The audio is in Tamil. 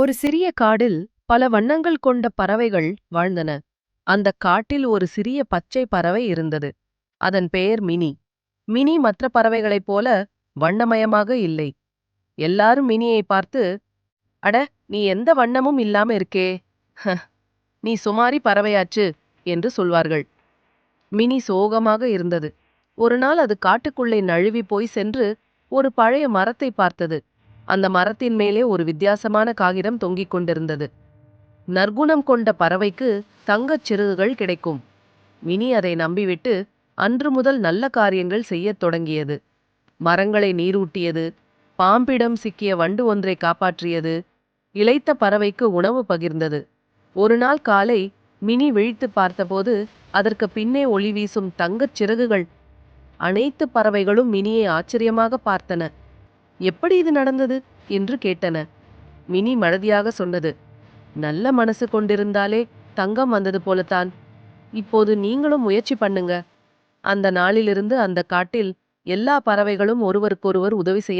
ஒரு சிறிய காடில் பல வண்ணங்கள் கொண்ட பறவைகள் வாழ்ந்தன. அந்தக் காட்டில் ஒரு சிறிய பச்சை பறவை இருந்தது. அதன் பெயர் மினி. மினி மற்ற பறவைகளைப் போல வண்ணமயமாக இல்லை. எல்லாரும் மினியை பார்த்து அட நீ எந்த வண்ணமும் இல்லாம இருக்கே. "ஹ, நீ சுமாரி பறவையாச்சு என்று சொல்வார்கள். மினி சோகமாக இருந்தது. ஒரு நாள் அது காட்டுக்குள்ளே நழுவி போய் சென்று ஒரு பழைய மரத்தை பார்த்தது. அந்த மரத்தின் மேலே ஒரு வித்தியாசமான காகிதம் தொங்கிக் கொண்டிருந்தது. நற்குணம் கொண்ட பறவைக்கு தங்கச் சிறகுகள் கிடைக்கும். மினி அதை நம்பிவிட்டு அன்று முதல் நல்ல காரியங்கள் செய்யத் தொடங்கியது. மரங்களை நீரூட்டியது பாம்பிடம் சிக்கிய வண்டு ஒன்றை காப்பாற்றியது இளைத்த பறவைக்கு உணவு பகிர்ந்தது. ஒரு நாள் காலை மினி விழித்துப் பார்த்தபோது அதற்கு பின்னே ஒளி வீசும் தங்கச் சிறகுகள் அனைத்து பறவைகளும் மினியை ஆச்சரியமாக பார்த்தன. எப்படி இது நடந்தது? என்று கேட்டன. மினி மறதியாக சொன்னது நல்ல மனசு கொண்டிருந்தாலே தங்கம் வந்தது போலத்தான். இப்போது நீங்களும் முயற்சி பண்ணுங்க. அந்த நாளிலிருந்து அந்த காட்டில் எல்லா பறவைகளும் ஒருவருக்கொருவர் உதவி செய்ய